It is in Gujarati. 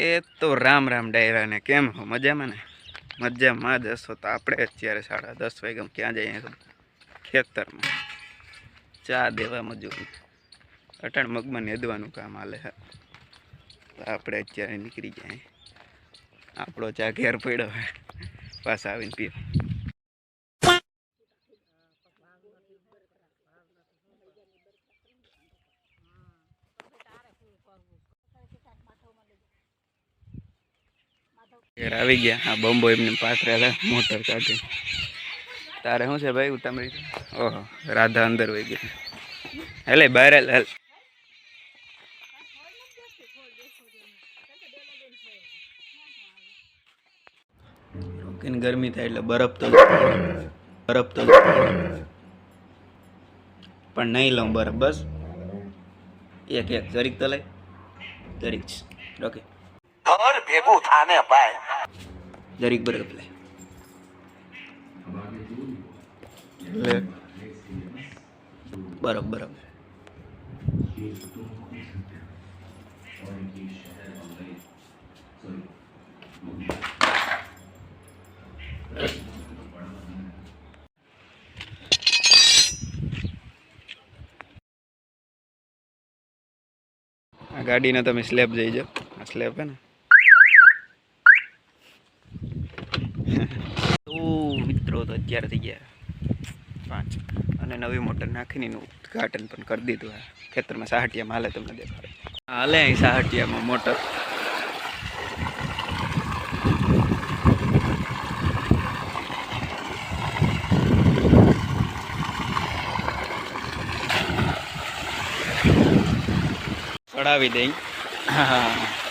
એ તો રામ રામ ડાયરા ને કેમ હો? મજામાં ને? મજામાં જ હશો તો આપણે અત્યારે સાડા દસ વાગે ક્યાં જઈએ? ખેતરમાં. ચા દેવા મજૂર. અટાણ મગમાં નેદવાનું કામ હાલે તો આપણે અત્યારે નીકળી જાય આપણો ચા ઘેર પડ્યો પાછા આવીને પીવો ઘેર આવી ગયા. આ બોમ્બો એમને પાથરેલા મોટર કાઢે. તારે શું છે ભાઈ ઉતામળી ઓહો, રાધા અંદર વહી ગયા. હેલે બહાર હાલ. રોકીને ગરમી થાય એટલે બરફ તો બરફ તો પણ નહીં લઉં બરફ, બસ. એક એક, જરીક તો લઈ. જરીક ઓકે ઘર ભેગું થાને ભાઈ. જરીક બરફ લે. લે. બરફ બરફ. તમે સ્લેબ જઈ જાઓ. આ સ્લેબ હે ને. તો મિત્રો, તો અત્યારે થઈ ગયા પાંચ. અને નવી મોટર નાખીને એનું ઉદઘાટન પણ કરી દીધું આ ખેતરમાં સાહટિયામાં. હાલે તમને દેખાડે. હાલે અહીં સાહટિયામાં મોટર. ચડાવી દઈ હા.